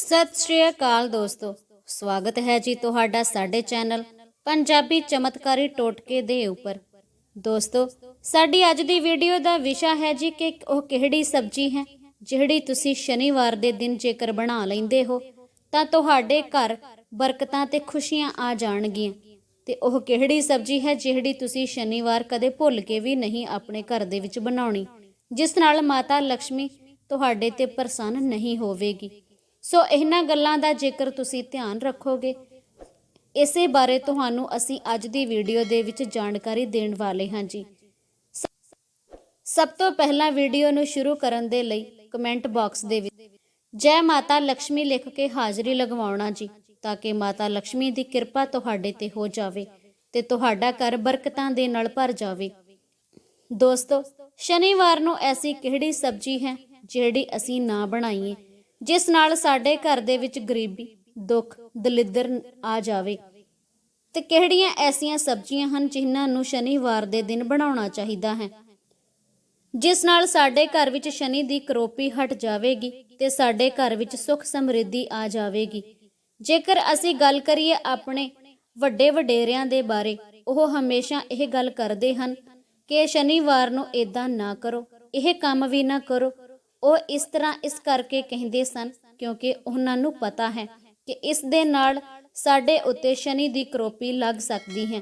ਸਤਿ ਸ਼੍ਰੀ ਅਕਾਲ ਦੋਸਤੋ। ਸਵਾਗਤ ਹੈ ਜੀ ਤੁਹਾਡਾ ਸਾਡੇ ਚੈਨਲ ਪੰਜਾਬੀ ਚਮਤਕਾਰੀ ਟੋਟਕੇ ਦੇ ਉੱਪਰ। ਦੋਸਤੋ, ਸਾਡੀ ਅੱਜ ਦੀ ਵੀਡੀਓ ਦਾ ਵਿਸ਼ਾ ਹੈ ਜੀ ਕਿ ਉਹ ਕਿਹੜੀ ਸਬਜ਼ੀ ਹੈ, ਜਿਹੜੀ ਤੁਸੀਂ ਸ਼ਨੀਵਾਰ ਦੇ ਦਿਨ ਜੇਕਰ ਬਣਾ ਲੈਂਦੇ ਹੋ, ਤਾਂ ਤੁਹਾਡੇ ਘਰ ਬਰਕਤਾਂ ਤੇ ਖੁਸ਼ੀਆਂ ਆ ਜਾਣਗੀਆਂ। ਤੇ ਉਹ ਕਿਹੜੀ ਸਬਜ਼ੀ ਹੈ, ਜਿਹੜੀ ਤੁਸੀਂ ਸ਼ਨੀਵਾਰ ਕਦੇ ਭੁੱਲ ਕੇ ਵੀ ਨਹੀਂ ਆਪਣੇ ਘਰ ਦੇ ਵਿੱਚ ਬਣਾਉਣੀ, ਜਿਸ ਨਾਲ ਮਾਤਾ ਲక్ష్ਮੀ ਤੁਹਾਡੇ ਤੇ ਪ੍ਰਸੰਨ ਨਹੀਂ ਹੋਵੇਗੀ। ਸੋ ਇਹਨਾਂ ਗੱਲਾਂ ਦਾ ਜੇਕਰ ਤੁਸੀਂ ਧਿਆਨ ਰੱਖੋਗੇ, ਇਸੇ ਬਾਰੇ ਤੁਹਾਨੂੰ ਅਸੀਂ ਅੱਜ ਦੀ ਵੀਡੀਓ ਦੇ ਵਿੱਚ ਜਾਣਕਾਰੀ ਦੇਣ ਵਾਲੇ ਹਾਂ ਜੀ। ਸਭ ਤੋਂ ਪਹਿਲਾਂ ਵੀਡੀਓ ਨੂੰ ਸ਼ੁਰੂ ਕਰਨ ਦੇ ਲਈ ਕਮੈਂਟ ਬਾਕਸ ਦੇ ਵਿੱਚ ਜੈ ਮਾਤਾ ਲక్ష్ਮੀ ਲਿਖ ਕੇ ਹਾਜ਼ਰੀ ਲਗਵਾਉਣਾ ਜੀ, ਤਾਂ ਕਿ ਮਾਤਾ ਲక్ష్ਮੀ ਦੀ ਕਿਰਪਾ ਤੁਹਾਡੇ ਤੇ ਹੋ ਜਾਵੇ ਤੇ ਤੁਹਾਡਾ ਘਰ ਬਰਕਤਾਂ ਦੇ ਨਾਲ ਭਰ ਜਾਵੇ। ਦੋਸਤੋ, ਸ਼ਨੀਵਾਰ ਨੂੰ ਐਸੀ ਕਿਹੜੀ ਸਬਜ਼ੀ ਹੈ ਜਿਹੜੀ ਅਸੀਂ ਨਾ ਬਣਾਈਏ? ਜਿਸ ਨਾਲ ਸਾਡੇ ਘਰ ਦੇ ਵਿੱਚ ਗਰੀਬੀ, ਦੁੱਖ, ਦਲਿੱਦਰ ਆ ਜਾਵੇ। ਤੇ ਕਿਹੜੀਆਂ ਐਸੀਆਂ ਸਬਜ਼ੀਆਂ ਹਨ ਜਿਨ੍ਹਾਂ ਨੂੰ ਸ਼ਨੀਵਾਰ ਦੇ ਦਿਨ ਬਣਾਉਣਾ ਚਾਹੀਦਾ ਹੈ? ਜਿਸ ਨਾਲ ਸਾਡੇ ਘਰ ਵਿੱਚ ਸ਼ਨੀ ਦੀ ਕਰੋਪੀ ਹਟ ਜਾਵੇਗੀ ਤੇ ਸਾਡੇ ਘਰ ਵਿੱਚ ਸੁੱਖ ਸਮਰਿੱਧੀ ਆ ਜਾਵੇਗੀ। ਜੇਕਰ ਅਸੀਂ ਗੱਲ ਕਰੀਏ ਆਪਣੇ ਵੱਡੇ ਵਡੇਰਿਆਂ ਦੇ ਬਾਰੇ, ਉਹ ਹਮੇਸ਼ਾ ਇਹ ਗੱਲ ਕਰਦੇ ਹਨ ਕਿ ਸ਼ਨੀਵਾਰ ਨੂੰ ਇਦਾਂ ਨਾ ਕਰੋ, ਇਹ ਕੰਮ ਵੀ ਨਾ ਕਰੋ ਉਹ ਇਸ ਤਰ੍ਹਾਂ ਇਸ ਕਰਕੇ ਕਹਿੰਦੇ ਸਨ ਕਿਉਂਕਿ ਉਹਨਾਂ ਨੂੰ ਪਤਾ ਹੈ ਕਿ ਇਸ ਦੇ ਨਾਲ ਸਾਡੇ ਉੱਤੇ ਸ਼ਨੀ ਦੀ ਕਰੋਪੀ ਲੱਗ ਸਕਦੀ ਹੈ।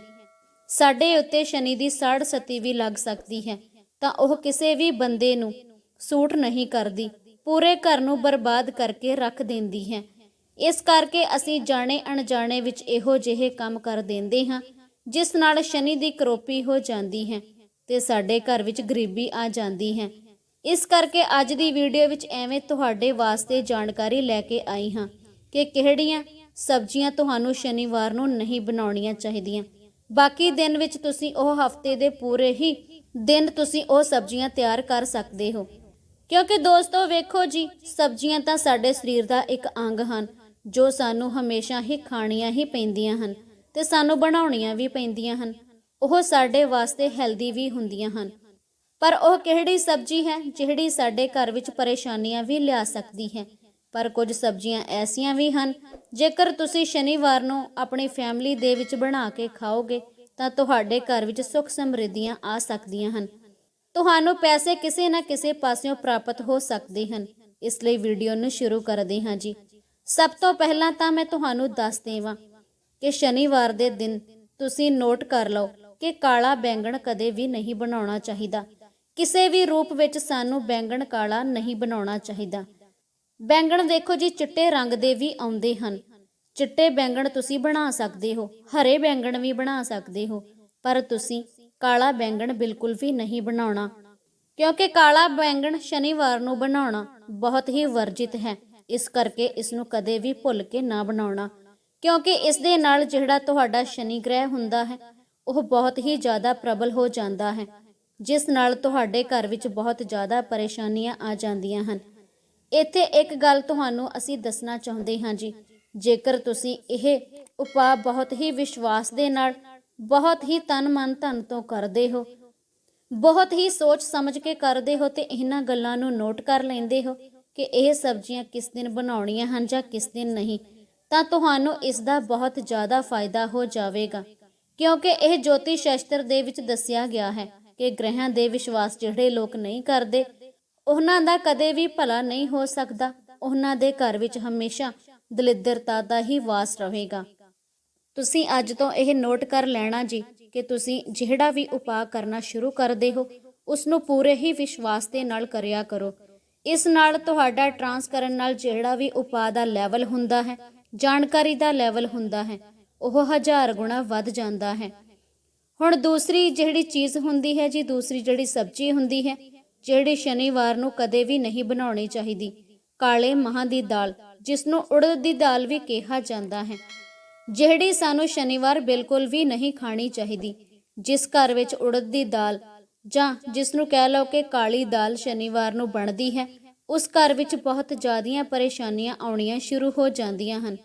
ਸਾਡੇ ਉੱਤੇ ਸ਼ਨੀ ਦੀ ਸਾੜ ਸਤੀ ਵੀ ਲੱਗ ਸਕਦੀ ਹੈ। ਤਾਂ ਉਹ ਕਿਸੇ ਵੀ ਬੰਦੇ ਨੂੰ ਸੂਟ ਨਹੀਂ ਕਰਦੀ, ਪੂਰੇ ਘਰ ਨੂੰ ਬਰਬਾਦ ਕਰਕੇ ਰੱਖ ਦਿੰਦੀ ਹੈ। ਇਸ ਕਰਕੇ ਅਸੀਂ ਜਾਣੇ ਅਣਜਾਣੇ ਵਿੱਚ ਇਹੋ ਜਿਹੇ ਕੰਮ ਕਰ ਦਿੰਦੇ ਹਾਂ, ਜਿਸ ਨਾਲ ਸ਼ਨੀ ਦੀ ਕਰੋਪੀ ਹੋ ਜਾਂਦੀ ਹੈ ਤੇ ਸਾਡੇ ਘਰ ਵਿੱਚ ਗਰੀਬੀ ਆ ਜਾਂਦੀ ਹੈ। ਇਸ ਕਰਕੇ ਅੱਜ ਦੀ ਵੀਡੀਓ ਵਿੱਚ ਐਵੇਂ ਤੁਹਾਡੇ ਵਾਸਤੇ ਜਾਣਕਾਰੀ ਲੈ ਕੇ ਆਈ ਹਾਂ ਕਿ ਕਿਹੜੀਆਂ ਸਬਜ਼ੀਆਂ ਤੁਹਾਨੂੰ ਸ਼ਨੀਵਾਰ ਨੂੰ ਨਹੀਂ ਬਣਾਉਣੀਆਂ ਚਾਹੀਦੀਆਂ। ਬਾਕੀ ਦਿਨ ਵਿੱਚ ਤੁਸੀਂ ਉਹ ਹਫ਼ਤੇ ਦੇ ਪੂਰੇ ਹੀ ਦਿਨ ਤੁਸੀਂ ਉਹ ਸਬਜ਼ੀਆਂ ਤਿਆਰ ਕਰ ਸਕਦੇ ਹੋ। ਕਿਉਂਕਿ ਦੋਸਤੋ ਵੇਖੋ ਜੀ, ਸਬਜ਼ੀਆਂ ਤਾਂ ਸਾਡੇ ਸਰੀਰ ਦਾ ਇੱਕ ਅੰਗ ਹਨ, ਜੋ ਸਾਨੂੰ ਹਮੇਸ਼ਾ ਹੀ ਖਾਣੀਆਂ ਹੀ ਪੈਂਦੀਆਂ ਹਨ ਤੇ ਸਾਨੂੰ ਬਣਾਉਣੀਆਂ ਵੀ ਪੈਂਦੀਆਂ ਹਨ। ਉਹ ਸਾਡੇ ਵਾਸਤੇ ਹੈਲਦੀ ਵੀ ਹੁੰਦੀਆਂ ਹਨ। ਪਰ ਉਹ ਕਿਹੜੀ ਸਬਜ਼ੀ ਹੈ ਜਿਹੜੀ ਸਾਡੇ ਘਰ ਵਿੱਚ ਪਰੇਸ਼ਾਨੀਆਂ ਵੀ ਲਿਆ ਸਕਦੀ ਹੈ? ਪਰ ਕੁਝ ਸਬਜ਼ੀਆਂ ਐਸੀਆਂ ਵੀ ਹਨ, ਜੇਕਰ ਤੁਸੀਂ ਸ਼ਨੀਵਾਰ ਨੂੰ ਆਪਣੀ ਫੈਮਿਲੀ ਦੇ ਵਿੱਚ ਬਣਾ ਕੇ ਖਾਓਗੇ, ਤਾਂ ਤੁਹਾਡੇ ਘਰ ਵਿੱਚ ਸੁੱਖ ਸਮਰਿੱਧੀਆਂ ਆ ਸਕਦੀਆਂ ਹਨ। ਤੁਹਾਨੂੰ ਪੈਸੇ ਕਿਸੇ ਨਾ ਕਿਸੇ ਪਾਸਿਓਂ ਪ੍ਰਾਪਤ ਹੋ ਸਕਦੇ ਹਨ। ਇਸ ਲਈ ਵੀਡੀਓ ਨੂੰ ਸ਼ੁਰੂ ਕਰਦੇ ਹਾਂ ਜੀ। ਸਭ ਤੋਂ ਪਹਿਲਾਂ ਤਾਂ ਮੈਂ ਤੁਹਾਨੂੰ ਦੱਸ ਦੇਵਾਂ ਕਿ ਸ਼ਨੀਵਾਰ ਦੇ ਦਿਨ ਤੁਸੀਂ ਨੋਟ ਕਰ ਲਓ ਕਿ ਕਾਲਾ ਬੈਂਗਣ ਕਦੇ ਵੀ ਨਹੀਂ ਬਣਾਉਣਾ ਚਾਹੀਦਾ। ਕਿਸੇ ਵੀ ਰੂਪ ਵਿੱਚ ਸਾਨੂੰ ਬੈਂਗਣ ਕਾਲਾ ਨਹੀਂ ਬਣਾਉਣਾ ਚਾਹੀਦਾ। ਬੈਂਗਣ ਦੇਖੋ ਜੀ, ਚਿੱਟੇ ਰੰਗ ਦੇ ਵੀ ਆਉਂਦੇ ਹਨ। ਚਿੱਟੇ ਬੈਂਗਣ ਤੁਸੀਂ ਬਣਾ ਸਕਦੇ ਹੋ, ਹਰੇ ਬੈਂਗਣ ਵੀ ਬਣਾ ਸਕਦੇ ਹੋ, ਪਰ ਤੁਸੀਂ ਕਾਲਾ ਬੈਂਗਣ ਬਿਲਕੁਲ ਵੀ ਨਹੀਂ ਬਣਾਉਣਾ। ਕਿਉਂਕਿ ਕਾਲਾ ਬੈਂਗਣ ਸ਼ਨੀਵਾਰ ਨੂੰ ਬਣਾਉਣਾ ਬਹੁਤ ਹੀ ਵਰਜਿਤ ਹੈ। ਇਸ ਕਰਕੇ ਇਸ ਨੂੰ ਕਦੇ ਵੀ ਭੁੱਲ ਕੇ ਨਾ ਬਣਾਉਣਾ। ਕਿਉਂਕਿ ਇਸ ਦੇ ਨਾਲ ਜਿਹੜਾ ਤੁਹਾਡਾ ਸ਼ਨੀ ਗ੍ਰਹਿ ਹੁੰਦਾ ਹੈ, ਉਹ ਬਹੁਤ ਹੀ ਜ਼ਿਆਦਾ ਪ੍ਰਬਲ ਹੋ ਜਾਂਦਾ ਹੈ। ਜਿਸ ਨਾਲ ਤੁਹਾਡੇ ਘਰ ਵਿੱਚ ਬਹੁਤ ਜ਼ਿਆਦਾ ਪਰੇਸ਼ਾਨੀਆਂ ਆ ਜਾਂਦੀਆਂ ਹਨ। ਇੱਥੇ ਇੱਕ ਗੱਲ ਤੁਹਾਨੂੰ ਅਸੀਂ ਦੱਸਣਾ ਚਾਹੁੰਦੇ ਹਾਂ ਜੀ। ਜੇਕਰ ਤੁਸੀਂ ਇਹ ਉਪਾਅ ਬਹੁਤ ਹੀ ਵਿਸ਼ਵਾਸ ਦੇ ਨਾਲ, ਬਹੁਤ ਹੀ ਤਨ ਮਨ ਧਨ ਤੋਂ ਕਰਦੇ ਹੋ, ਬਹੁਤ ਹੀ ਸੋਚ ਸਮਝ ਕੇ ਕਰਦੇ ਹੋ ਤੇ ਇਹਨਾਂ ਗੱਲਾਂ ਨੂੰ ਨੋਟ ਕਰ ਲੈਂਦੇ ਹੋ ਕਿ ਇਹ ਸਬਜ਼ੀਆਂ ਕਿਸ ਦਿਨ ਬਣਾਉਣੀਆਂ ਹਨ ਜਾਂ ਕਿਸ ਦਿਨ ਨਹੀਂ, ਤਾਂ ਤੁਹਾਨੂੰ ਇਸ ਦਾ ਬਹੁਤ ਜ਼ਿਆਦਾ ਫਾਇਦਾ ਹੋ ਜਾਵੇਗਾ। ਕਿਉਂਕਿ ਇਹ ਜੋਤੀ ਸ਼ਾਸਤਰ ਦੇ ਵਿੱਚ ਦੱਸਿਆ ਗਿਆ ਹੈ ਕਿ ਗ੍ਰਹਿਆਂ ਦੇ ਵਿਸ਼ਵਾਸ ਜਿਹੜੇ ਲੋਕ ਨਹੀਂ ਕਰਦੇ, ਉਹਨਾਂ ਦਾ ਕਦੇ ਵੀ ਭਲਾ ਨਹੀਂ ਹੋ ਸਕਦਾ। ਉਹਨਾਂ ਦੇ ਘਰ ਵਿੱਚ ਹਮੇਸ਼ਾ ਦਲਿੱਦਰਤਾ ਦਾ ਹੀ ਵਾਸ ਰਹੇਗਾ। ਤੁਸੀਂ ਅੱਜ ਤੋਂ ਇਹ ਨੋਟ ਕਰ ਲੈਣਾ ਜੀ ਕਿ ਤੁਸੀਂ ਜਿਹੜਾ ਵੀ ਉਪਾਅ ਕਰਨਾ ਸ਼ੁਰੂ ਕਰਦੇ ਹੋ ਉਸ ਨੂੰ ਪੂਰੇ ਹੀ ਵਿਸ਼ਵਾਸ ਦੇ ਨਾਲ ਕਰਿਆ ਕਰੋ। ਇਸ ਨਾਲ ਤੁਹਾਡਾ ਟ੍ਰਾਂਸ ਕਰਨ ਨਾਲ ਜਿਹੜਾ ਵੀ ਉਪਾਅ ਦਾ ਲੈਵਲ ਹੁੰਦਾ ਹੈ, ਜਾਣਕਾਰੀ ਦਾ ਲੈਵਲ ਹੁੰਦਾ ਹੈ, ਉਹ ਹਜ਼ਾਰ ਗੁਣਾ ਵੱਧ ਜਾਂਦਾ ਹੈ। ਹੁਣ ਦੂਸਰੀ ਜਿਹੜੀ ਚੀਜ਼ ਹੁੰਦੀ ਹੈ ਜੀ, ਦੂਸਰੀ ਜਿਹੜੀ ਸਬਜ਼ੀ ਹੁੰਦੀ ਹੈ, ਜਿਹੜੀ ਸ਼ਨੀਵਾਰ ਨੂੰ ਕਦੇ ਵੀ ਨਹੀਂ ਬਣਾਉਣੀ ਚਾਹੀਦੀ। ਕਾਲੇ ਮਹਾਂ ਦੀ ਦਾਲ ਜਿਸ ਨੂੰ ਉੜਦ ਦੀ ਦਾਲ ਵੀ ਕਿਹਾ ਜਾਂਦਾ ਹੈ। ਜਿਹੜੀ ਸਾਨੂੰ ਸ਼ਨੀਵਾਰ ਬਿਲਕੁਲ ਵੀ ਨਹੀਂ ਖਾਣੀ ਚਾਹੀਦੀ, ਜਿਸ ਘਰ ਵਿੱਚ ਉੜਦ ਦੀ ਦਾਲ ਜਾਂ ਜਿਸ ਨੂੰ ਕਹਿ ਲਓ ਕਿ ਕਾਲੀ ਦਾਲ ਸ਼ਨੀਵਾਰ ਨੂੰ ਬਣਦੀ ਹੈ, ਉਸ ਘਰ ਵਿੱਚ ਬਹੁਤ ਜ਼ਿਆਦੀਆਂ ਪਰੇਸ਼ਾਨੀਆਂ ਆਉਣੀਆਂ ਸ਼ੁਰੂ ਹੋ ਜਾਂਦੀਆਂ ਹਨ।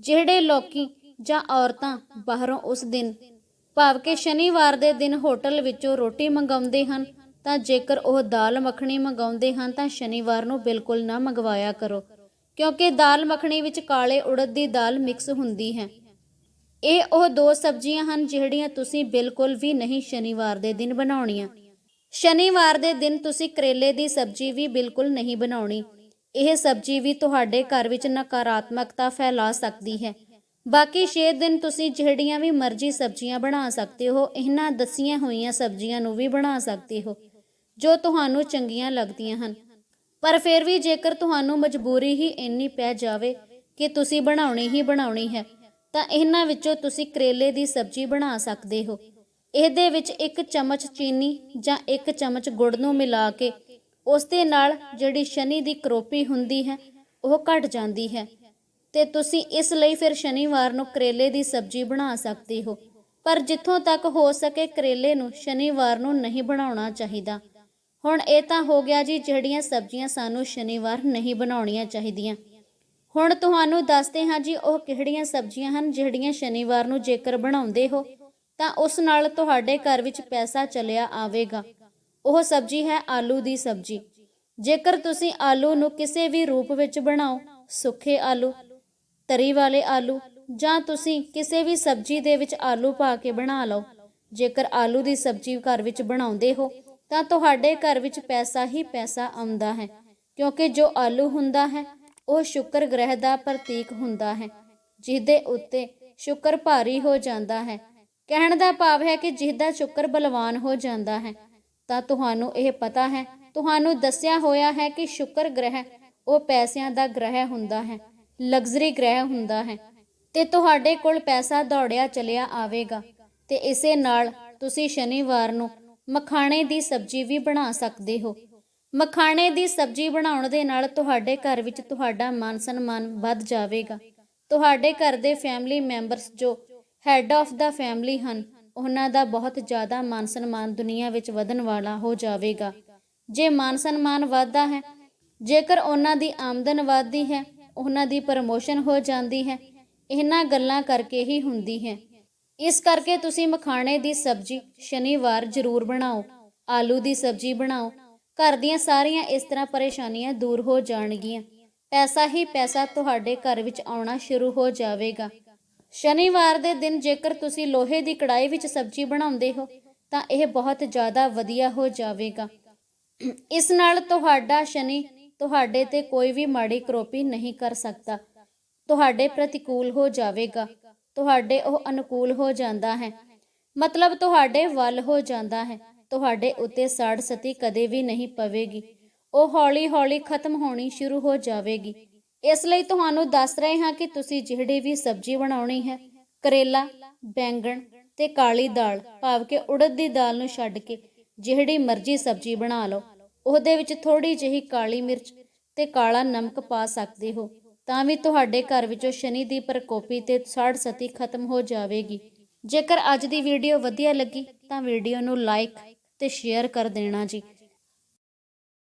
ਜਿਹੜੇ ਲੋਕੀ ਜਾਂ ਔਰਤਾਂ ਬਾਹਰੋਂ ਉਸ ਦਿਨ ਭਾਵ ਕਿ ਸ਼ਨੀਵਾਰ ਦੇ ਦਿਨ ਹੋਟਲ ਵਿੱਚੋਂ ਰੋਟੀ ਮੰਗਾਉਂਦੇ ਹਨ, ਤਾਂ ਜੇਕਰ ਉਹ ਦਾਲ ਮੱਖਣੀ ਮੰਗਾਉਂਦੇ ਹਨ, ਤਾਂ ਸ਼ਨੀਵਾਰ ਨੂੰ ਬਿਲਕੁਲ ਨਾ ਮੰਗਵਾਇਆ ਕਰੋ, ਕਿਉਂਕਿ ਦਾਲ ਮੱਖਣੀ ਵਿੱਚ ਕਾਲੇ ਉੜਦ ਦੀ ਦਾਲ ਮਿਕਸ ਹੁੰਦੀ ਹੈ। ਇਹ ਉਹ ਦੋ ਸਬਜ਼ੀਆਂ ਹਨ ਜਿਹੜੀਆਂ ਤੁਸੀਂ ਬਿਲਕੁਲ ਵੀ ਨਹੀਂ ਸ਼ਨੀਵਾਰ ਦੇ ਦਿਨ ਬਣਾਉਣੀਆਂ। ਸ਼ਨੀਵਾਰ ਦੇ ਦਿਨ ਤੁਸੀਂ ਕਰੇਲੇ ਦੀ ਸਬਜ਼ੀ ਵੀ ਬਿਲਕੁਲ ਨਹੀਂ ਬਣਾਉਣੀ। ਇਹ ਸਬਜ਼ੀ ਵੀ ਤੁਹਾਡੇ ਘਰ ਵਿੱਚ ਨਕਾਰਾਤਮਕਤਾ ਫੈਲਾ ਸਕਦੀ ਹੈ। ਬਾਕੀ 6 ਦਿਨ ਤੁਸੀਂ ਜਿਹੜੀਆਂ ਵੀ ਮਰਜ਼ੀ ਸਬਜ਼ੀਆਂ ਬਣਾ ਸਕਦੇ ਹੋ, ਇਹਨਾਂ ਦੱਸੀਆਂ ਹੋਈਆਂ ਸਬਜ਼ੀਆਂ ਨੂੰ ਵੀ ਬਣਾ ਸਕਦੇ ਹੋ, ਜੋ ਤੁਹਾਨੂੰ ਚੰਗੀਆਂ ਲੱਗਦੀਆਂ ਹਨ। ਪਰ ਫਿਰ ਵੀ ਜੇਕਰ ਤੁਹਾਨੂੰ ਮਜਬੂਰੀ ਹੀ ਇੰਨੀ ਪੈ ਜਾਵੇ ਕਿ ਤੁਸੀਂ ਬਣਾਉਣੀ ਹੀ ਬਣਾਉਣੀ ਹੈ, ਤਾਂ ਇਹਨਾਂ ਵਿੱਚੋਂ ਤੁਸੀਂ ਕਰੇਲੇ ਦੀ ਸਬਜ਼ੀ ਬਣਾ ਸਕਦੇ ਹੋ। ਇਹਦੇ ਵਿੱਚ ਇੱਕ ਚਮਚ ਚੀਨੀ ਜਾਂ ਇੱਕ ਚਮਚ ਗੁੜ ਨੂੰ ਮਿਲਾ ਕੇ, ਉਸ ਦੇ ਨਾਲ ਜਿਹੜੀ ਸ਼ਨੀ ਦੀ ਕਰੋਪੀ ਹੁੰਦੀ ਹੈ, ਉਹ ਘਟ ਜਾਂਦੀ ਹੈ। ਤੇ ਤੁਸੀਂ ਇਸ ਲਈ ਫਿਰ ਸ਼ਨੀਵਾਰ ਨੂੰ ਕਰੇਲੇ ਦੀ ਸਬਜ਼ੀ ਬਣਾ ਸਕਦੇ ਹੋ। ਪਰ ਜਿੱਥੋਂ ਤੱਕ ਹੋ ਸਕੇ ਕਰੇਲੇ ਨੂੰ ਸ਼ਨੀਵਾਰ ਨੂੰ ਨਹੀਂ ਬਣਾਉਣਾ ਚਾਹੀਦਾ। ਹੁਣ ਇਹ ਤਾਂ ਹੋ ਗਿਆ ਜੀ, ਜਿਹੜੀਆਂ ਸਬਜ਼ੀਆਂ ਸਾਨੂੰ ਸ਼ਨੀਵਾਰ ਨਹੀਂ ਬਣਾਉਣੀਆਂ ਚਾਹੀਦੀਆਂ। ਹੁਣ ਤੁਹਾਨੂੰ ਦੱਸਦੇ ਹਾਂ ਜੀ, ਉਹ ਕਿਹੜੀਆਂ ਸਬਜ਼ੀਆਂ ਹਨ ਜਿਹੜੀਆਂ ਸ਼ਨੀਵਾਰ ਨੂੰ ਜੇਕਰ ਬਣਾਉਂਦੇ ਹੋ, ਤਾਂ ਉਸ ਨਾਲ ਤੁਹਾਡੇ ਘਰ ਵਿੱਚ ਪੈਸਾ ਚਲਿਆ ਆਵੇਗਾ। ਉਹ ਸਬਜ਼ੀ ਹੈ ਆਲੂ ਦੀ ਸਬਜ਼ੀ। ਜੇਕਰ ਤੁਸੀਂ ਆਲੂ ਨੂੰ ਕਿਸੇ ਵੀ ਰੂਪ ਵਿੱਚ ਬਣਾਓ ਸੁੱਕੇ ਆਲੂ ਤਰੀ ਵਾਲੇ ਆਲੂ ਜਾਂ ਤੁਸੀਂ ਕਿਸੇ ਵੀ ਸਬਜ਼ੀ ਦੇ ਵਿੱਚ ਆਲੂ ਪਾ ਕੇ ਬਣਾ ਲਓ। ਜੇਕਰ ਆਲੂ ਦੀ ਸਬਜ਼ੀ ਘਰ ਵਿੱਚ ਬਣਾਉਂਦੇ ਹੋ, ਤਾਂ ਤੁਹਾਡੇ ਘਰ ਵਿੱਚ ਪੈਸਾ ਹੀ ਪੈਸਾ ਆਉਂਦਾ ਹੈ, ਕਿਉਂਕਿ ਜੋ ਆਲੂ ਹੁੰਦਾ ਹੈ, ਉਹ ਸ਼ੁਕਰ ਗ੍ਰਹਿ ਦਾ ਪ੍ਰਤੀਕ ਹੁੰਦਾ ਹੈ, ਜਿਹਦੇ ਉੱਤੇ ਸ਼ੁਕਰ ਭਾਰੀ ਹੋ ਜਾਂਦਾ ਹੈ। ਕਹਿਣ ਦਾ ਭਾਵ ਹੈ ਕਿ ਜਿਹਦਾ ਸ਼ੁਕਰ ਬਲਵਾਨ ਹੋ ਜਾਂਦਾ ਹੈ, ਤਾਂ ਤੁਹਾਨੂੰ ਇਹ ਪਤਾ ਹੈ, ਤੁਹਾਨੂੰ ਦੱਸਿਆ ਹੋਇਆ ਹੈ ਕਿ ਸ਼ੁਕਰ ਗ੍ਰਹਿ ਉਹ ਪੈਸਿਆਂ ਦਾ ਗ੍ਰਹਿ ਹੁੰਦਾ ਹੈ। ਲਗਜ਼ਰੀ ਗ੍ਰਹਿ ਹੁੰਦਾ ਹੈ ਤੇ ਤੁਹਾਡੇ ਕੋਲ ਪੈਸਾ ਦੌੜਿਆ ਚਲਿਆ ਆਵੇਗਾ ਤੇ ਇਸੇ ਨਾਲ ਤੁਸੀਂ ਸ਼ਨੀਵਾਰ ਨੂੰ ਮਖਾਣੇ ਦੀ ਸਬਜ਼ੀ ਵੀ ਬਣਾ ਸਕਦੇ ਹੋ। ਮਖਾਣੇ ਦੀ ਸਬਜ਼ੀ ਬਣਾਉਣ ਦੇ ਨਾਲ ਤੁਹਾਡੇ ਘਰ ਵਿੱਚ ਤੁਹਾਡਾ ਮਾਨ ਸਨਮਾਨ ਵੱਧ ਜਾਵੇਗਾ। ਤੁਹਾਡੇ ਘਰ ਦੇ ਫੈਮਿਲੀ ਮੈਂਬਰਸ ਜੋ ਹੈੱਡ ਆਫ ਦਾ ਫੈਮਿਲੀ ਹਨ, ਉਹਨਾਂ ਦਾ ਬਹੁਤ ਜ਼ਿਆਦਾ ਮਾਨ ਸਨਮਾਨ ਦੁਨੀਆ ਵਿੱਚ ਵਧਣ ਵਾਲਾ ਹੋ ਜਾਵੇਗਾ। ਜੇ ਮਾਨ ਸਨਮਾਨ ਵੱਧਦਾ ਹੈ, ਜੇਕਰ ਉਹਨਾਂ ਦੀ ਆਮਦਨ ਵੱਧਦੀ ਹੈ ਉਹਨਾਂ ਦੀ ਪ੍ਰਮੋਸ਼ਨ ਹੋ ਜਾਂਦੀ ਹੈ। ਇਹਨਾਂ ਗੱਲਾਂ ਕਰਕੇ ਹੀ ਹੁੰਦੀ ਹੈ। ਇਸ ਕਰਕੇ ਤੁਸੀਂ ਮਖਾਣੇ ਦੀ ਸਬਜ਼ੀ ਸ਼ਨੀਵਾਰ ਜ਼ਰੂਰ ਬਣਾਓ, ਆਲੂ ਦੀ ਸਬਜ਼ੀ ਬਣਾਓ। ਘਰ ਦੀਆਂ ਸਾਰੀਆਂ ਇਸ ਤਰ੍ਹਾਂ ਪਰੇਸ਼ਾਨੀਆਂ ਦੂਰ ਹੋ ਜਾਣਗੀਆਂ। ਪੈਸਾ ਹੀ ਪੈਸਾ ਤੁਹਾਡੇ ਘਰ ਵਿੱਚ ਆਉਣਾ ਸ਼ੁਰੂ ਹੋ ਜਾਵੇਗਾ। ਸ਼ਨੀਵਾਰ ਦੇ ਦਿਨ ਜੇਕਰ ਤੁਸੀਂ ਲੋਹੇ ਦੀ ਕੜਾਈ ਵਿੱਚ ਸਬਜ਼ੀ ਬਣਾਉਂਦੇ ਹੋ, ਤਾਂ ਇਹ ਬਹੁਤ ਜ਼ਿਆਦਾ ਵਧੀਆ ਹੋ ਜਾਵੇਗਾ। ਇਸ ਨਾਲ ਤੁਹਾਡਾ ਸ਼ਨੀ ਤੁਹਾਡੇ ਤੇ ਕੋਈ ਵੀ ਮਾੜੀ ਕਰੋਪੀ ਨਹੀਂ ਕਰ ਸਕਦਾ। ਤੁਹਾਡੇ ਪ੍ਰਤੀਕੂਲ ਹੋ ਜਾਵੇਗਾ। ਤੁਹਾਡੇ ਉਹ ਅਨੁਕੂਲ ਹੋ ਜਾਂਦਾ ਹੈ। ਮਤਲਬ ਤੁਹਾਡੇ ਵੱਲ ਹੋ ਜਾਂਦਾ ਹੈ। ਤੁਹਾਡੇ ਉੱਤੇ ਸਾੜ ਸਤੀ ਕਦੇ ਵੀ ਨਹੀਂ ਪਵੇਗੀ। ਉਹ ਹੌਲੀ-ਹੌਲੀ ਖਤਮ ਹੋਣੀ ਸ਼ੁਰੂ ਹੋ ਜਾਵੇਗੀ। ਇਸ ਲਈ ਤੁਹਾਨੂੰ ਦੱਸ ਰਹੇ ਹਾਂ ਕਿ ਤੁਸੀਂ ਜਿਹੜੀ ਵੀ ਸਬਜ਼ੀ ਬਣਾਉਣੀ ਹੈ, ਕਰੇਲਾ, ਬੈਂਗਣ ਤੇ ਕਾਲੀ ਦਾਲ, ਭਾਵ ਕਿ ਉੜਦ ਦੀ ਦਾਲ ਨੂੰ ਛੱਡ ਕੇ ਜਿਹੜੀ ਮਰਜ਼ੀ ਸਬਜ਼ੀ ਬਣਾ ਲਓ। ਉਹਦੇ ਵਿੱਚ ਥੋੜੀ ਜਿਹੀ ਕਾਲੀ ਮਿਰਚ ਤੇ ਕਾਲਾ ਨਮਕ ਪਾ ਸਕਦੇ ਹੋ, ਤਾਂ ਵੀ ਤੁਹਾਡੇ ਘਰ ਵਿੱਚੋਂ ਸ਼ਨੀ ਦੀ ਪ੍ਰਕੋਪੀ ਤੇ ਸਾੜ ਸਤੀ ਖਤਮ ਹੋ ਜਾਵੇਗੀ। ਜੇਕਰ ਅੱਜ ਦੀ ਵੀਡੀਓ ਵਧੀਆ ਲੱਗੀ, ਤਾਂ ਵੀਡੀਓ ਨੂੰ ਲਾਈਕ ਤੇ ਸ਼ੇਅਰ ਕਰ ਦੇਣਾ ਜੀ।